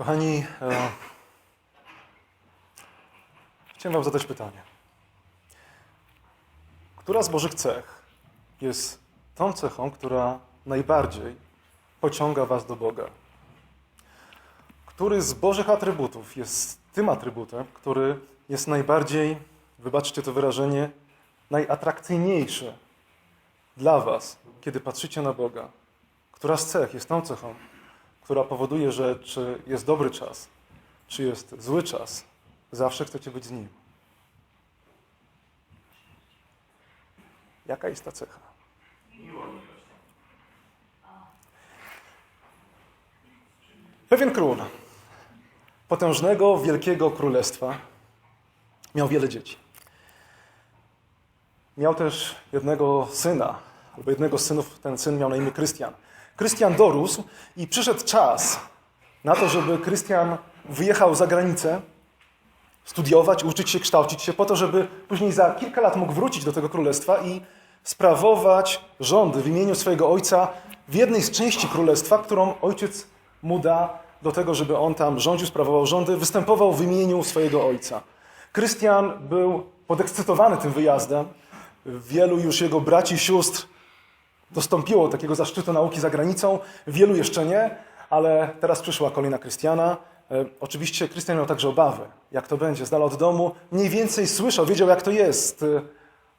Kochani, e, chciałem Wam zadać pytanie. Która z Bożych cech jest tą cechą, która najbardziej pociąga Was do Boga? Który z Bożych atrybutów jest tym atrybutem, który jest najbardziej, wybaczcie to wyrażenie, najatrakcyjniejszy dla Was, kiedy patrzycie na Boga? Która z cech jest tą cechą, która powoduje, że czy jest dobry czas, czy jest zły czas, zawsze chcecie być z Nim? Jaka jest ta cecha? Pewien król potężnego, wielkiego królestwa miał wiele dzieci. Miał też jednego syna, albo jednego z synów, ten syn miał na imię Krystian. Krystian dorósł i przyszedł czas na to, żeby Krystian wyjechał za granicę, studiować, uczyć się, kształcić się, po to, żeby później za kilka lat mógł wrócić do tego królestwa i sprawować rządy w imieniu swojego ojca w jednej z części królestwa, którą ojciec mu da do tego, żeby on tam rządził, sprawował rządy, występował w imieniu swojego ojca. Krystian był podekscytowany tym wyjazdem. Wielu już jego braci i sióstr dostąpiło takiego zaszczytu nauki za granicą, wielu jeszcze nie, ale teraz przyszła kolejna Krystiana. E, oczywiście Krystian miał także obawy, jak to będzie, z dala od domu. Mniej więcej słyszał, wiedział jak to jest, e,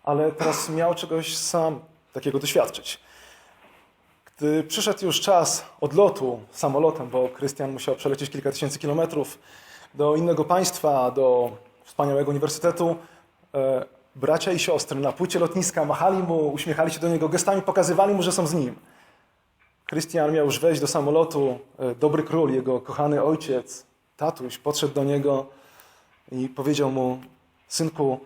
ale teraz miał czegoś sam takiego doświadczyć. Gdy przyszedł już czas odlotu samolotem, bo Krystian musiał przelecieć kilka tysięcy kilometrów do innego państwa, do wspaniałego uniwersytetu, e, bracia i siostry na płycie lotniska machali mu, uśmiechali się do niego, gestami pokazywali mu, że są z nim. Krystian miał już wejść do samolotu. e, Dobry król, jego kochany ojciec, tatuś, podszedł do niego i powiedział mu: Synku,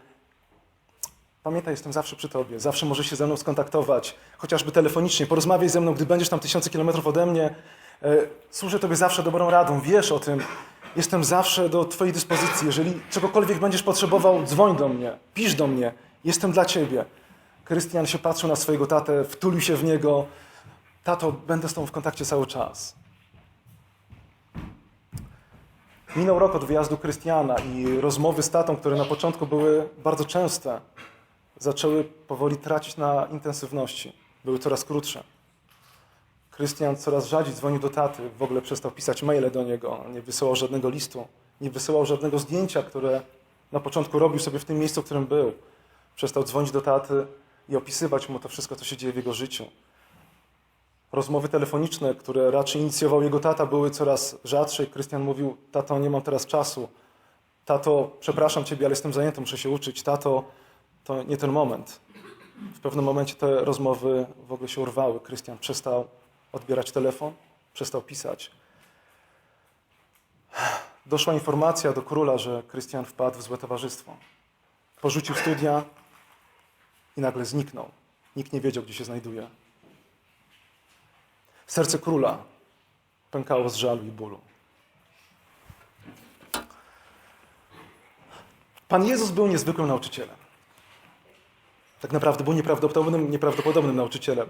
pamiętaj, jestem zawsze przy tobie, zawsze możesz się ze mną skontaktować, chociażby telefonicznie, porozmawiaj ze mną, gdy będziesz tam tysiące kilometrów ode mnie. E, Służę tobie zawsze dobrą radą, wiesz o tym. Jestem zawsze do twojej dyspozycji. Jeżeli czegokolwiek będziesz potrzebował, dzwoń do mnie, pisz do mnie. Jestem dla ciebie. Krystian się patrzył na swojego tatę, wtulił się w niego. Tato, będę z tobą w kontakcie cały czas. Minął rok od wyjazdu Krystiana i rozmowy z tatą, które na początku były bardzo częste, zaczęły powoli tracić na intensywności. Były coraz krótsze. Krystian coraz rzadziej dzwonił do taty, w ogóle przestał pisać maile do niego, nie wysyłał żadnego listu, nie wysyłał żadnego zdjęcia, które na początku robił sobie w tym miejscu, w którym był. Przestał dzwonić do taty i opisywać mu to wszystko, co się dzieje w jego życiu. Rozmowy telefoniczne, które raczej inicjował jego tata, były coraz rzadsze. Krystian mówił: Tato, nie mam teraz czasu. Tato, przepraszam ciebie, ale jestem zajęty, muszę się uczyć. Tato, to nie ten moment. W pewnym momencie te rozmowy w ogóle się urwały. Krystian przestał odbierać telefon, przestał pisać. Doszła informacja do króla, że Krystian wpadł w złe towarzystwo. Porzucił studia i nagle zniknął. Nikt nie wiedział, gdzie się znajduje. Serce króla pękało z żalu i bólu. Pan Jezus był niezwykłym nauczycielem. Tak naprawdę był nieprawdopodobnym, nieprawdopodobnym nauczycielem.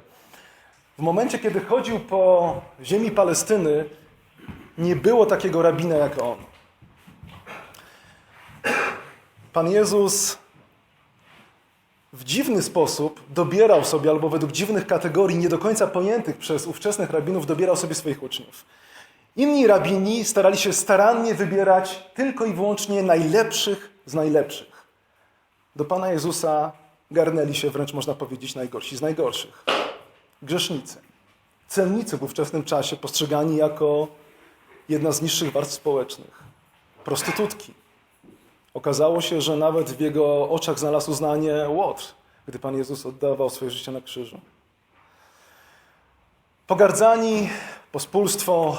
W momencie, kiedy chodził po ziemi Palestyny, nie było takiego rabina jak on. Pan Jezus w dziwny sposób dobierał sobie, albo według dziwnych kategorii, nie do końca pojętych przez ówczesnych rabinów, dobierał sobie swoich uczniów. Inni rabini starali się starannie wybierać tylko i wyłącznie najlepszych z najlepszych. Do Pana Jezusa garnęli się wręcz, można powiedzieć, najgorsi z najgorszych. Grzesznicy. Celnicy w ówczesnym czasie postrzegani jako jedna z niższych warstw społecznych. Prostytutki. Okazało się, że nawet w jego oczach znalazł uznanie Łotr, gdy Pan Jezus oddawał swoje życie na krzyżu. Pogardzani, pospólstwo,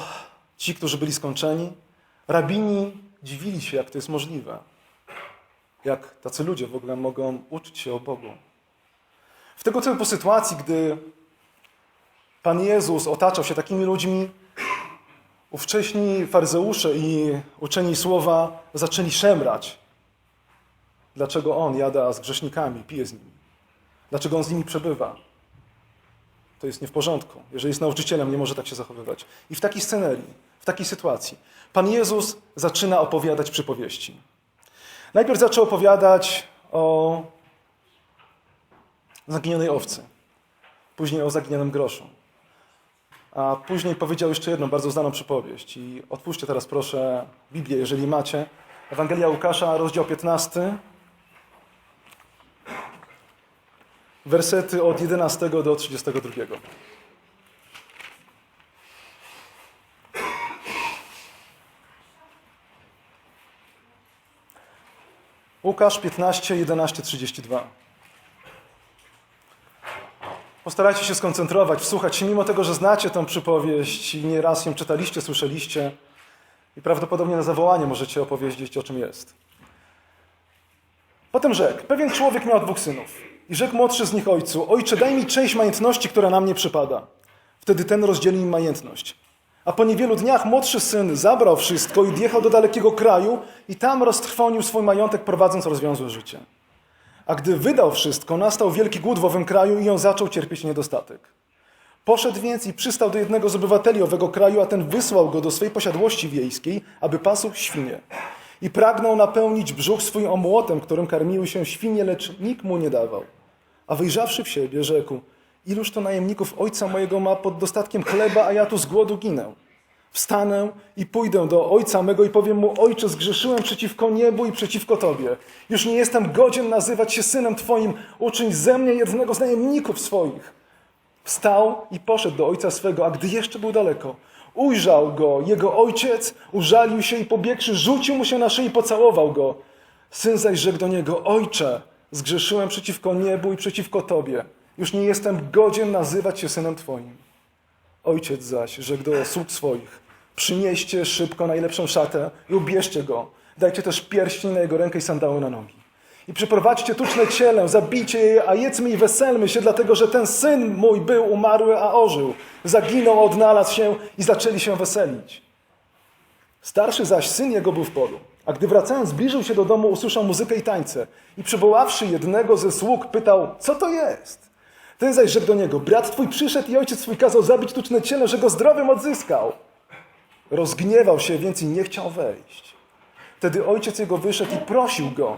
ci, którzy byli skończeni, rabini dziwili się, jak to jest możliwe. Jak tacy ludzie w ogóle mogą uczyć się o Bogu. W tego typu sytuacji, gdy Pan Jezus otaczał się takimi ludźmi, ówcześni faryzeusze i uczeni słowa zaczęli szemrać. Dlaczego on jada z grzesznikami, pije z nimi? Dlaczego on z nimi przebywa? To jest nie w porządku. Jeżeli jest nauczycielem, nie może tak się zachowywać. I w takiej scenerii, w takiej sytuacji. Pan Jezus zaczyna opowiadać przypowieści. Najpierw zaczął opowiadać o zaginionej owcy, później o zaginionym groszu. A później powiedział jeszcze jedną bardzo znaną przypowieść. I otwórzcie teraz proszę Biblię, jeżeli macie. Ewangelia Łukasza, rozdział 15, wersety od 11 do 32. Łukasz 15, 11, 32. Postarajcie się skoncentrować, wsłuchać się, mimo tego, że znacie tę przypowieść i nieraz ją czytaliście, słyszeliście i prawdopodobnie na zawołanie możecie opowiedzieć, o czym jest. Potem rzekł, pewien człowiek miał dwóch synów i rzekł młodszy z nich ojcu, ojcze daj mi część majątności, która na mnie przypada. Wtedy ten rozdzielił im majątność. A po niewielu dniach młodszy syn zabrał wszystko i odjechał do dalekiego kraju i tam roztrwonił swój majątek, prowadząc rozwiązłe życie. A gdy wydał wszystko, nastał wielki głód w owym kraju i on zaczął cierpieć niedostatek. Poszedł więc i przystał do jednego z obywateli owego kraju, a ten wysłał go do swej posiadłości wiejskiej, aby pasł świnie. I pragnął napełnić brzuch swój omłotem, którym karmiły się świnie, lecz nikt mu nie dawał. A wyjrzawszy w siebie, rzekł, iluż to najemników ojca mojego ma pod dostatkiem chleba, a ja tu z głodu ginę. Wstanę i pójdę do ojca mego i powiem mu: Ojcze, zgrzeszyłem przeciwko niebu i przeciwko Tobie. Już nie jestem godzien nazywać się synem Twoim. Uczyń ze mnie jednego z najemników swoich. Wstał i poszedł do ojca swego, a gdy jeszcze był daleko, ujrzał go jego ojciec, użalił się i pobiegłszy, rzucił mu się na szyję i pocałował go. Syn zaś rzekł do niego: Ojcze, zgrzeszyłem przeciwko niebu i przeciwko Tobie. Już nie jestem godzien nazywać się synem Twoim. Ojciec zaś rzekł do sług swoich: Przynieście szybko najlepszą szatę i ubierzcie go. Dajcie też pierścień na jego rękę i sandały na nogi. I przyprowadźcie tuczne ciele, zabijcie je, a jedzmy i weselmy się, dlatego że ten syn mój był umarły, a ożył. Zaginął, odnalazł się i zaczęli się weselić. Starszy zaś syn jego był w polu. A gdy wracając zbliżył się do domu, usłyszał muzykę i tańce. I przywoławszy jednego ze sług, pytał, co to jest? Ten zaś rzekł do niego, brat twój przyszedł i ojciec twój kazał zabić tuczne ciele, że go zdrowym odzyskał. Rozgniewał się więc i nie chciał wejść. Wtedy ojciec jego wyszedł i prosił go.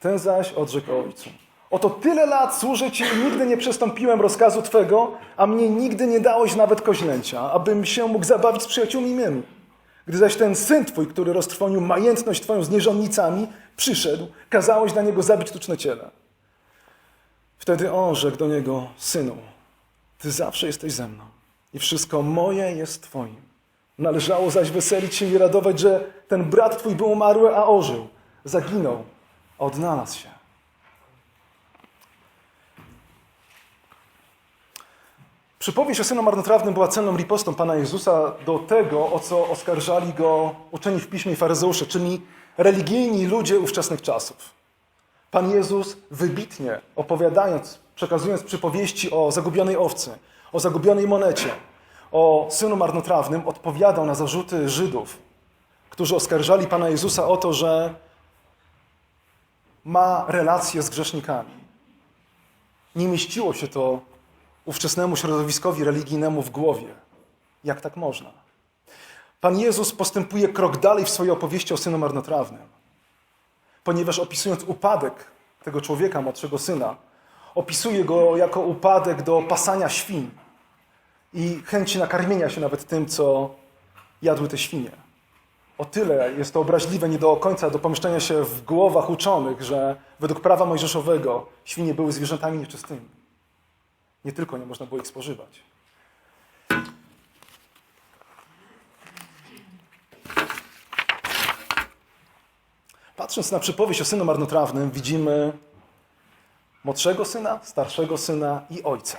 Ten zaś odrzekł ojcu. Oto tyle lat służę Ci i nigdy nie przestąpiłem rozkazu Twego, a mnie nigdy nie dałeś nawet koźlęcia, abym się mógł zabawić z przyjaciółmi mymi. Gdy zaś ten syn Twój, który roztrwonił majętność Twoją z nierządnicami, przyszedł, kazałeś na niego zabić tuczne ciele. Wtedy on rzekł do niego, synu, Ty zawsze jesteś ze mną i wszystko moje jest Twoim. Należało zaś weselić się i radować, że ten brat Twój był umarły, a ożył. Zaginął, a odnalazł się. Przypowieść o synu marnotrawnym była cenną ripostą Pana Jezusa do tego, o co oskarżali go uczeni w piśmie i faryzeusze, czyli religijni ludzie ówczesnych czasów. Pan Jezus wybitnie opowiadając, przekazując przypowieści o zagubionej owcy, o zagubionej monecie, o synu marnotrawnym, odpowiadał na zarzuty Żydów, którzy oskarżali Pana Jezusa o to, że ma relacje z grzesznikami. Nie mieściło się to ówczesnemu środowiskowi religijnemu w głowie. Jak tak można? Pan Jezus postępuje krok dalej w swojej opowieści o synu marnotrawnym, ponieważ opisując upadek tego człowieka, młodszego syna, opisuje go jako upadek do pasania świń i chęci nakarmienia się nawet tym, co jadły te świnie. O tyle jest to obraźliwe nie do końca do pomieszczenia się w głowach uczonych, że według prawa mojżeszowego świnie były zwierzętami nieczystymi. Nie tylko nie można było ich spożywać. Patrząc na przypowieść o synu marnotrawnym, widzimy młodszego syna, starszego syna i ojca.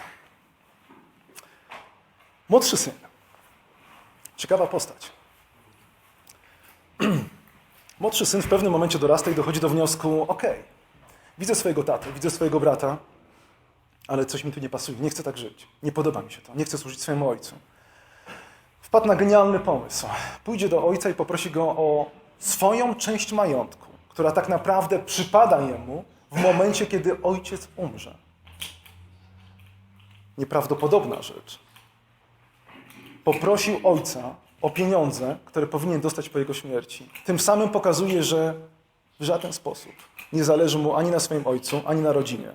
Młodszy syn. Ciekawa postać. Młodszy syn w pewnym momencie dorasta i dochodzi do wniosku: OK, widzę swojego tatę, widzę swojego brata, ale coś mi tu nie pasuje, nie chcę tak żyć, nie podoba mi się to, nie chcę służyć swojemu ojcu. Wpadł na genialny pomysł. Pójdzie do ojca i poprosi go o swoją część majątku, która tak naprawdę przypada jemu w momencie, kiedy ojciec umrze. Nieprawdopodobna rzecz. Poprosił ojca o pieniądze, które powinien dostać po jego śmierci. Tym samym pokazuje, że w żaden sposób nie zależy mu ani na swoim ojcu, ani na rodzinie.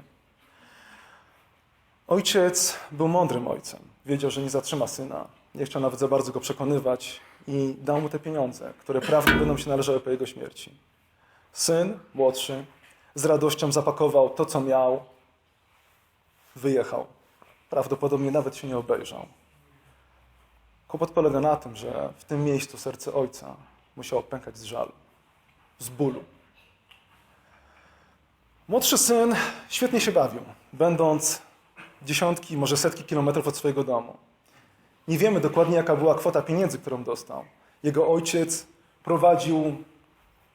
Ojciec był mądrym ojcem. Wiedział, że nie zatrzyma syna. Nie chciał nawet za bardzo go przekonywać i dał mu te pieniądze, które prawnie będą się należały po jego śmierci. Syn młodszy z radością zapakował to, co miał, wyjechał. Prawdopodobnie nawet się nie obejrzał. Kłopot polega na tym, że w tym miejscu serce ojca musiało pękać z żalu, z bólu. Młodszy syn świetnie się bawił, będąc dziesiątki, może setki kilometrów od swojego domu. Nie wiemy dokładnie, jaka była kwota pieniędzy, którą dostał. Jego ojciec prowadził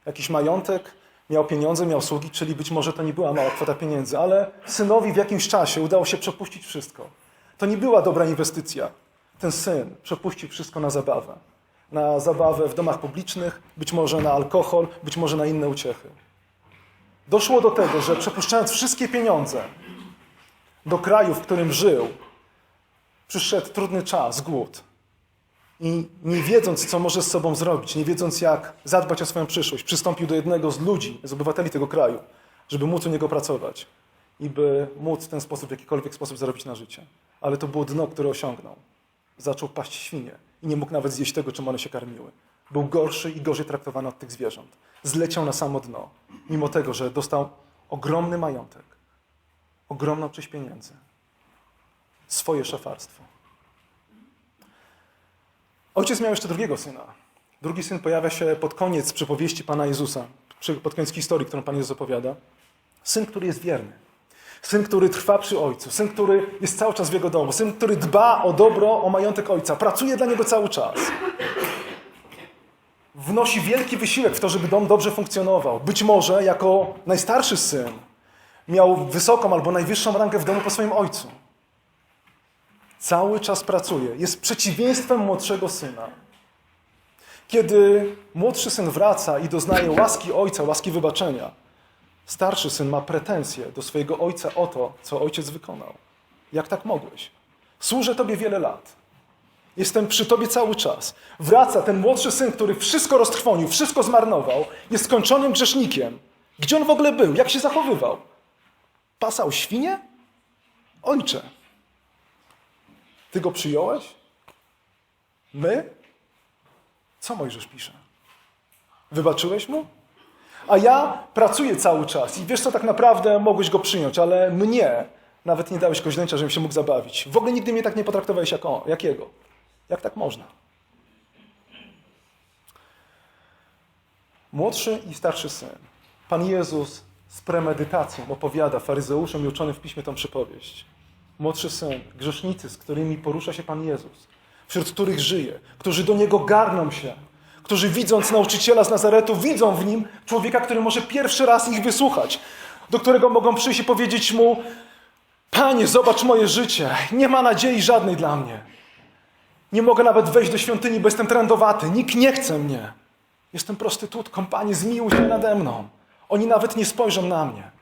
jakiś majątek, miał pieniądze, miał sługi, czyli być może to nie była mała kwota pieniędzy, ale synowi w jakimś czasie udało się przepuścić wszystko. To nie była dobra inwestycja. Ten syn przepuścił wszystko na zabawę. Na zabawę w domach publicznych, być może na alkohol, być może na inne uciechy. Doszło do tego, że przepuszczając wszystkie pieniądze do kraju, w którym żył, przyszedł trudny czas, głód. I nie wiedząc, co może z sobą zrobić, nie wiedząc, jak zadbać o swoją przyszłość, przystąpił do jednego z ludzi, z obywateli tego kraju, żeby móc u niego pracować i by móc w ten sposób, w jakikolwiek sposób zarobić na życie. Ale to było dno, które osiągnął. Zaczął paść świnie i nie mógł nawet zjeść tego, czym one się karmiły. Był gorszy i gorzej traktowany od tych zwierząt. Zleciał na samo dno, mimo tego, że dostał ogromny majątek, ogromną część pieniędzy, swoje szafarstwo. Ojciec miał jeszcze drugiego syna. Drugi syn pojawia się pod koniec przypowieści Pana Jezusa, pod koniec historii, którą Pan Jezus opowiada. Syn, który jest wierny. Syn, który trwa przy ojcu. Syn, który jest cały czas w jego domu. Syn, który dba o dobro, o majątek ojca. Pracuje dla niego cały czas. Wnosi wielki wysiłek w to, żeby dom dobrze funkcjonował. Być może jako najstarszy syn miał wysoką albo najwyższą rangę w domu po swoim ojcu. Cały czas pracuje. Jest przeciwieństwem młodszego syna. Kiedy młodszy syn wraca i doznaje łaski ojca, łaski wybaczenia, starszy syn ma pretensje do swojego ojca o to, co ojciec wykonał. Jak tak mogłeś? Służę tobie wiele lat. Jestem przy tobie cały czas. Wraca ten młodszy syn, który wszystko roztrwonił, wszystko zmarnował, jest skończonym grzesznikiem. Gdzie on w ogóle był? Jak się zachowywał? Pasał świnie? Ojcze, ty go przyjąłeś? My? Co Mojżesz pisze? Wybaczyłeś mu? A ja pracuję cały czas i wiesz co, tak naprawdę mogłeś go przyjąć, ale mnie nawet nie dałeś koźlęcia, żebym się mógł zabawić. W ogóle nigdy mnie tak nie potraktowałeś jak on, jakiego. Jak tak można? Młodszy i starszy syn. Pan Jezus z premedytacją opowiada faryzeuszom i uczonym w piśmie tą przypowieść. Młodszy syn, grzesznicy, z którymi porusza się Pan Jezus, wśród których żyje, którzy do Niego garną się, którzy widząc nauczyciela z Nazaretu, widzą w nim człowieka, który może pierwszy raz ich wysłuchać, do którego mogą przyjść i powiedzieć mu: Panie, zobacz moje życie, nie ma nadziei żadnej dla mnie. Nie mogę nawet wejść do świątyni, bo jestem trendowaty, nikt nie chce mnie. Jestem prostytutką, Panie, zmiłuj się nade mną. Oni nawet nie spojrzą na mnie.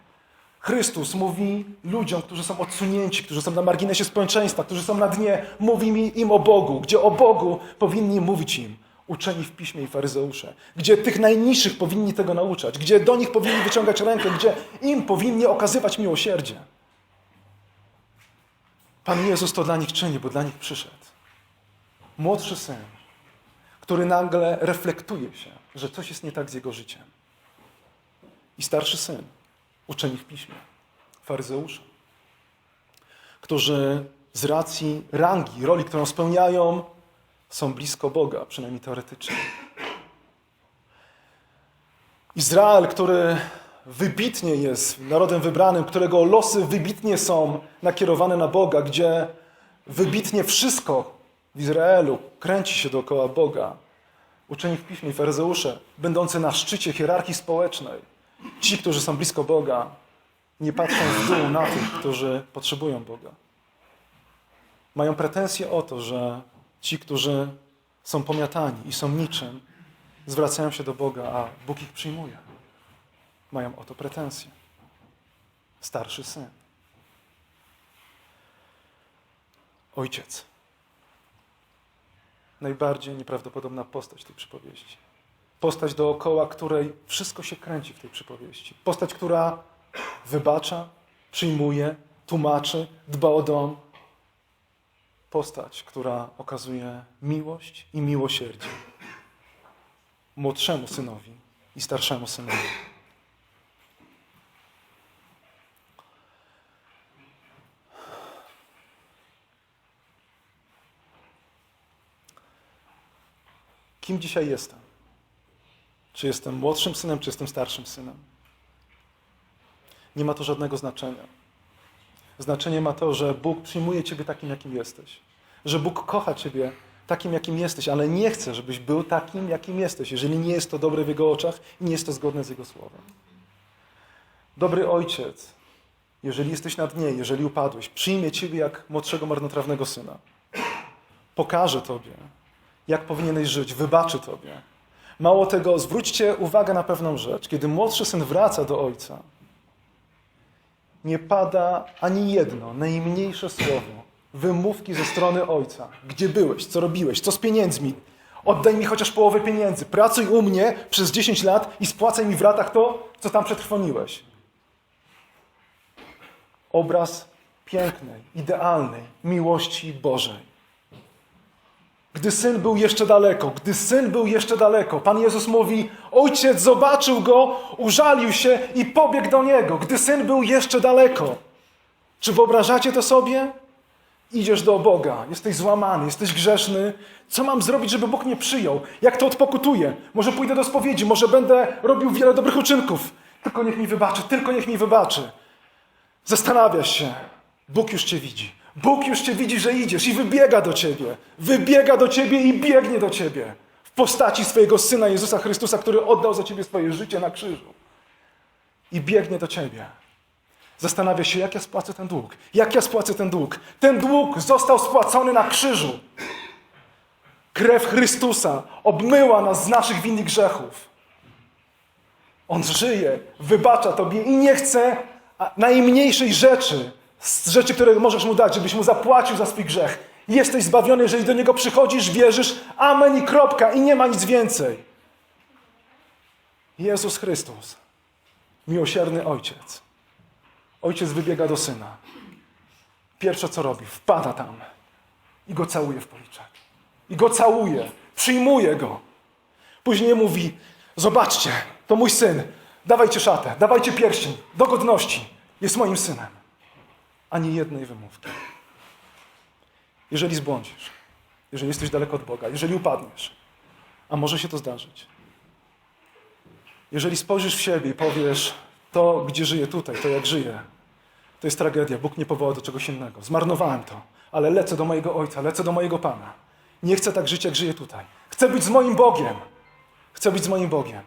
Chrystus mówi ludziom, którzy są odsunięci, którzy są na marginesie społeczeństwa, którzy są na dnie, mówi mi im o Bogu, gdzie o Bogu powinni mówić im uczeni w piśmie i faryzeusze, gdzie tych najniższych powinni tego nauczać, gdzie do nich powinni wyciągać rękę, gdzie im powinni okazywać miłosierdzie. Pan Jezus to dla nich czyni, bo dla nich przyszedł. Młodszy syn, który nagle reflektuje się, że coś jest nie tak z jego życiem. I starszy syn, uczeni w piśmie, faryzeusze, którzy z racji rangi, roli, którą spełniają, są blisko Boga, przynajmniej teoretycznie. Izrael, który wybitnie jest narodem wybranym, którego losy wybitnie są nakierowane na Boga, gdzie wybitnie wszystko w Izraelu kręci się dookoła Boga. Uczeni w piśmie faryzeusze, będący na szczycie hierarchii społecznej, ci, którzy są blisko Boga, nie patrzą w dół na tych, którzy potrzebują Boga. Mają pretensje o to, że ci, którzy są pomiatani i są niczym, zwracają się do Boga, a Bóg ich przyjmuje. Mają o to pretensje. Starszy syn. Ojciec. najbardziej nieprawdopodobna postać tej przypowieści. Postać dookoła której wszystko się kręci w tej przypowieści. Postać, która wybacza, przyjmuje, tłumaczy, dba o dom. Postać, która okazuje miłość i miłosierdzie młodszemu synowi i starszemu synowi. Kim dzisiaj jestem? Czy jestem młodszym synem, czy jestem starszym synem? Nie ma to żadnego znaczenia. Znaczenie ma to, że Bóg przyjmuje Ciebie takim, jakim jesteś. Że Bóg kocha Ciebie takim, jakim jesteś, ale nie chce, żebyś był takim, jakim jesteś, jeżeli nie jest to dobre w Jego oczach i nie jest to zgodne z Jego słowem. Dobry ojciec, jeżeli jesteś na dnie, jeżeli upadłeś, przyjmie Ciebie jak młodszego marnotrawnego syna. Pokaże Tobie, jak powinieneś żyć, wybaczy Tobie. Mało tego, zwróćcie uwagę na pewną rzecz. Kiedy młodszy syn wraca do ojca, nie pada ani jedno, najmniejsze słowo wymówki ze strony ojca. Gdzie byłeś? Co robiłeś? Co z pieniędzmi? Oddaj mi chociaż połowę pieniędzy. Pracuj u mnie przez 10 lat i spłacaj mi w ratach to, co tam przetrwoniłeś. Obraz pięknej, idealnej miłości Bożej. Gdy syn był jeszcze daleko, gdy syn był jeszcze daleko, Pan Jezus mówi: Ojciec zobaczył go, użalił się i pobiegł do niego, gdy syn był jeszcze daleko. Czy wyobrażacie to sobie? Idziesz do Boga, jesteś złamany, jesteś grzeszny. Co mam zrobić, żeby Bóg mnie przyjął? Jak to odpokutuję? Może pójdę do spowiedzi, może będę robił wiele dobrych uczynków. Tylko niech mi wybaczy, tylko niech mi wybaczy. Zastanawiasz się, Bóg już cię widzi. Bóg już cię widzi, że idziesz i wybiega do ciebie. Wybiega do ciebie i biegnie do ciebie. W postaci swojego Syna Jezusa Chrystusa, który oddał za ciebie swoje życie na krzyżu. I biegnie do ciebie. Zastanawia się, jak ja spłacę ten dług. Jak ja spłacę ten dług? Ten dług został spłacony na krzyżu. Krew Chrystusa obmyła nas z naszych win i grzechów. On żyje, wybacza tobie i nie chce najmniejszej rzeczy, z rzeczy, które możesz mu dać, żebyś mu zapłacił za swój grzech. Jesteś zbawiony, jeżeli do niego przychodzisz, wierzysz, amen i kropka, i nie ma nic więcej. Jezus Chrystus, miłosierny Ojciec. Ojciec wybiega do syna. Pierwsze co robi, wpada tam i go całuje w policzek. I go całuje, przyjmuje go. Później mówi: Zobaczcie, to mój syn. Dawajcie szatę, dawajcie pierścień, do godności. Jest moim synem. Ani jednej wymówki. Jeżeli zbłądzisz, jeżeli jesteś daleko od Boga, jeżeli upadniesz, a może się to zdarzyć. Jeżeli spojrzysz w siebie i powiesz, to gdzie żyję tutaj, to jak żyję, to jest tragedia. Bóg nie powołał do czegoś innego. Zmarnowałem to, ale lecę do mojego Ojca, lecę do mojego Pana. Nie chcę tak żyć, jak żyję tutaj. Chcę być z moim Bogiem. Chcę być z moim Bogiem.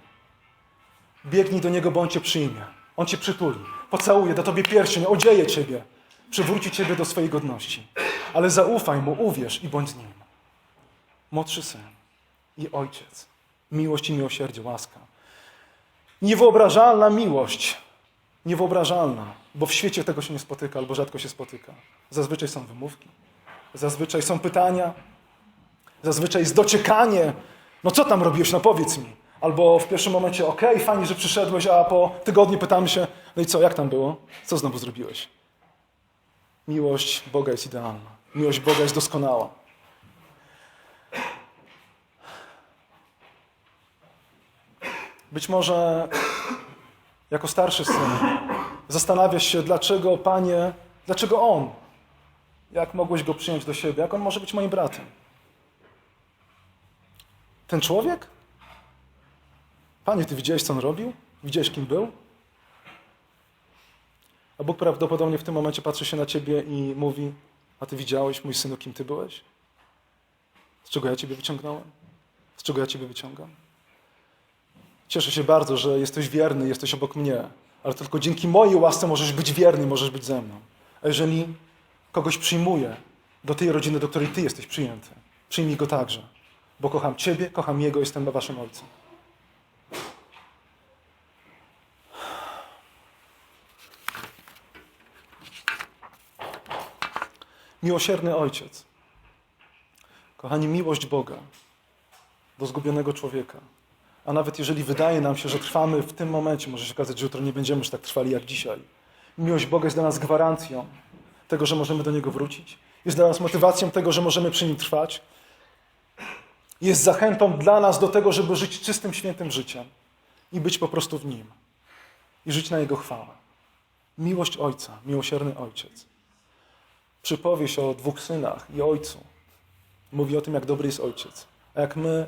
Biegnij do Niego, bo On Cię przyjmie. On Cię przytuli, pocałuje, da Tobie pierścień, odzieje Ciebie, przywróci Ciebie do swojej godności. Ale zaufaj Mu, uwierz i bądź z Nim. Młodszy Syn i Ojciec. Miłość i miłosierdzie, łaska. Niewyobrażalna miłość. Niewyobrażalna, bo w świecie tego się nie spotyka albo rzadko się spotyka. Zazwyczaj są wymówki, zazwyczaj są pytania, zazwyczaj jest dociekanie. No co tam robiłeś, no powiedz mi. Albo w pierwszym momencie, okej, okay, fajnie, że przyszedłeś, a po tygodniu pytamy się, no i co, jak tam było? Co znowu zrobiłeś? Miłość Boga jest idealna. Miłość Boga jest doskonała. Być może jako starszy syn zastanawiasz się, dlaczego Panie, dlaczego On? Jak mogłeś Go przyjąć do siebie? Jak On może być moim bratem? Ten człowiek? Panie, Ty widziałeś, co On robił? Widziałeś, kim był? A Bóg prawdopodobnie w tym momencie patrzy się na Ciebie i mówi, a Ty widziałeś, mój synu, kim Ty byłeś? Z czego ja Ciebie wyciągnąłem? Z czego ja Ciebie wyciągam? Cieszę się bardzo, że jesteś wierny, jesteś obok mnie, ale tylko dzięki mojej łasce możesz być wierny, możesz być ze mną. A jeżeli kogoś przyjmuję do tej rodziny, do której Ty jesteś przyjęty, przyjmij go także, bo kocham Ciebie, kocham Jego, jestem Waszym Ojcem. Miłosierny Ojciec. Kochani, miłość Boga do zgubionego człowieka. A nawet jeżeli wydaje nam się, że trwamy w tym momencie, może się okazać, że jutro nie będziemy już tak trwali jak dzisiaj. Miłość Boga jest dla nas gwarancją tego, że możemy do Niego wrócić. Jest dla nas motywacją tego, że możemy przy Nim trwać. Jest zachętą dla nas do tego, żeby żyć czystym, świętym życiem i być po prostu w Nim. I żyć na Jego chwałę. Miłość Ojca, miłosierny Ojciec. Przypowieść o dwóch synach i Ojcu mówi o tym, jak dobry jest Ojciec. A jak my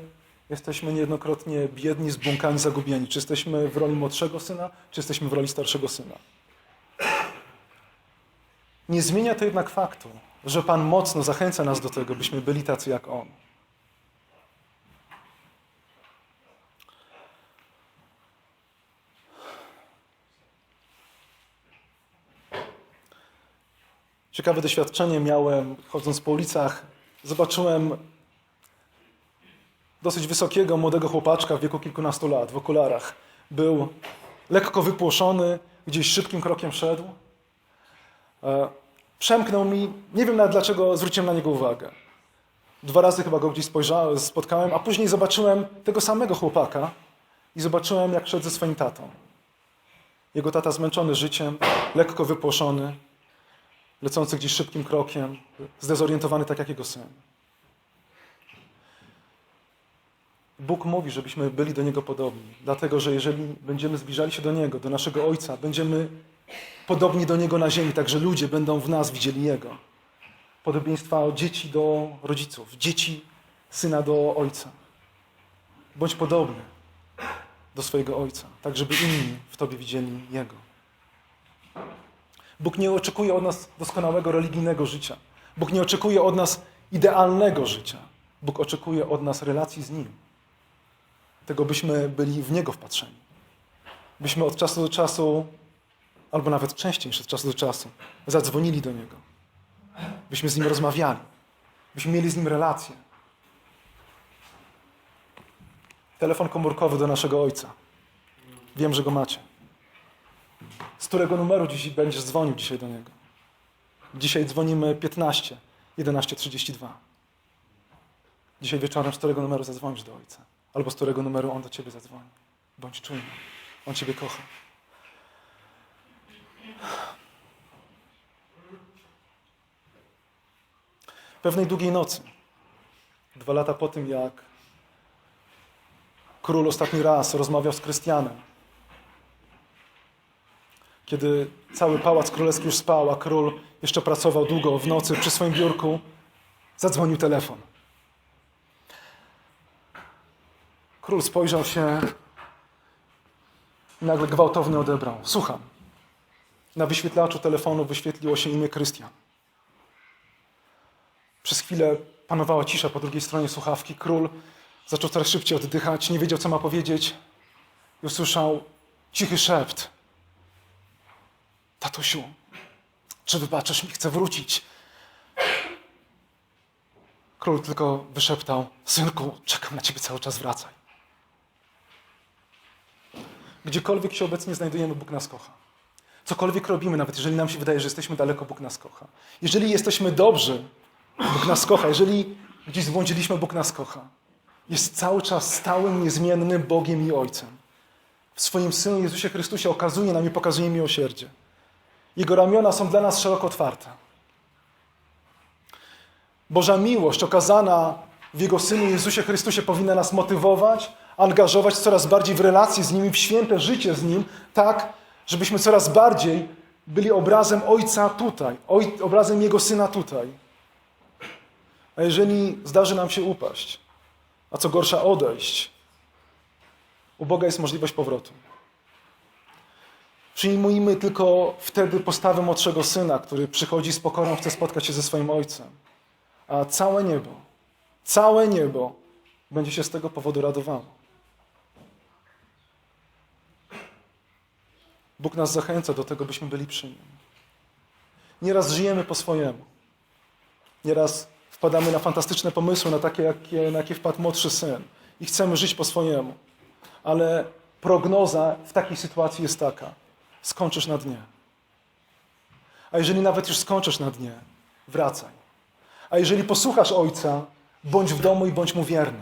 jesteśmy niejednokrotnie biedni, zbłąkani, zagubieni. Czy jesteśmy w roli młodszego syna, czy jesteśmy w roli starszego syna. Nie zmienia to jednak faktu, że Pan mocno zachęca nas do tego, byśmy byli tacy jak On. Ciekawe doświadczenie miałem, chodząc po ulicach. Zobaczyłem dosyć wysokiego, młodego chłopaczka w wieku kilkunastu lat, w okularach. Był lekko wypłoszony, gdzieś szybkim krokiem szedł. E, Przemknął mi, nie wiem nawet dlaczego zwróciłem na niego uwagę. Dwa razy chyba go gdzieś spojrzałem, spotkałem, a później zobaczyłem tego samego chłopaka i zobaczyłem, jak szedł ze swoim tatą. Jego tata zmęczony życiem, lekko wypłoszony, lecący gdzieś szybkim krokiem, zdezorientowany tak jak jego syn. Bóg mówi, żebyśmy byli do Niego podobni, dlatego że jeżeli będziemy zbliżali się do Niego, do naszego Ojca, będziemy podobni do Niego na ziemi, także ludzie będą w nas widzieli Jego. Podobieństwa od dzieci do rodziców, dzieci syna do Ojca. Bądź podobny do swojego Ojca, tak żeby inni w Tobie widzieli Jego. Bóg nie oczekuje od nas doskonałego religijnego życia. Bóg nie oczekuje od nas idealnego życia. Bóg oczekuje od nas relacji z Nim. Tego byśmy byli w Niego wpatrzeni. Byśmy od czasu do czasu, albo nawet częściej niż od czasu do czasu, zadzwonili do Niego. Byśmy z Nim rozmawiali. Byśmy mieli z Nim relację. Telefon komórkowy do naszego Ojca. Wiem, że go macie. Z którego numeru dziś będziesz dzwonił dzisiaj do niego? Dzisiaj dzwonimy 15 11 32. Dzisiaj wieczorem z którego numeru zadzwonisz do Ojca? Albo z którego numeru On do Ciebie zadzwoni? Bądź czujny. On Ciebie kocha. Pewnej długiej nocy, dwa lata po tym, jak król ostatni raz rozmawiał z Krystianem, kiedy cały pałac królewski już spał, a król jeszcze pracował długo w nocy przy swoim biurku, zadzwonił telefon. Król spojrzał się nagle gwałtownie odebrał. Słucham. Na wyświetlaczu telefonu wyświetliło się imię Krystian. Przez chwilę panowała cisza po drugiej stronie słuchawki. Król zaczął coraz szybciej oddychać, nie wiedział, co ma powiedzieć i usłyszał cichy szept. Tatusiu, czy wybaczysz mi? Chcę wrócić. Król tylko wyszeptał: Synku, czekam na ciebie cały czas, wracaj. Gdziekolwiek się obecnie znajdujemy, Bóg nas kocha. Cokolwiek robimy, nawet jeżeli nam się wydaje, że jesteśmy daleko, Bóg nas kocha. Jeżeli jesteśmy dobrzy, Bóg nas kocha. Jeżeli gdzieś zbłądziliśmy, Bóg nas kocha. Jest cały czas stałym, niezmiennym Bogiem i Ojcem. W swoim Synu Jezusie Chrystusie okazuje nam i pokazuje miłosierdzie. Jego ramiona są dla nas szeroko otwarte. Boża miłość okazana w Jego Synu Jezusie Chrystusie powinna nas motywować, angażować coraz bardziej w relacje z Nim i w święte życie z Nim, tak, żebyśmy coraz bardziej byli obrazem Ojca tutaj, obrazem Jego Syna tutaj. A jeżeli zdarzy nam się upaść, a co gorsza odejść, u Boga jest możliwość powrotu. Przyjmujmy tylko wtedy postawę młodszego syna, który przychodzi z pokorą, chce spotkać się ze swoim ojcem. A całe niebo, całe niebo będzie się z tego powodu radowało. Bóg nas zachęca do tego, byśmy byli przy Nim. Nieraz żyjemy po swojemu. Nieraz wpadamy na fantastyczne pomysły, na takie, jakie, na jakie wpadł młodszy syn. I chcemy żyć po swojemu. Ale prognoza w takiej sytuacji jest taka skończysz na dnie. A jeżeli nawet już skończysz na dnie, wracaj. A jeżeli posłuchasz Ojca, Bądź w domu i bądź mu wierny.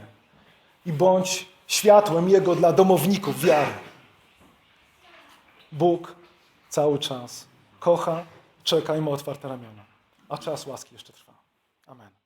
I bądź światłem Jego dla domowników wiary. Bóg cały czas kocha, czeka i ma otwarte ramiona. A czas łaski jeszcze trwa. Amen.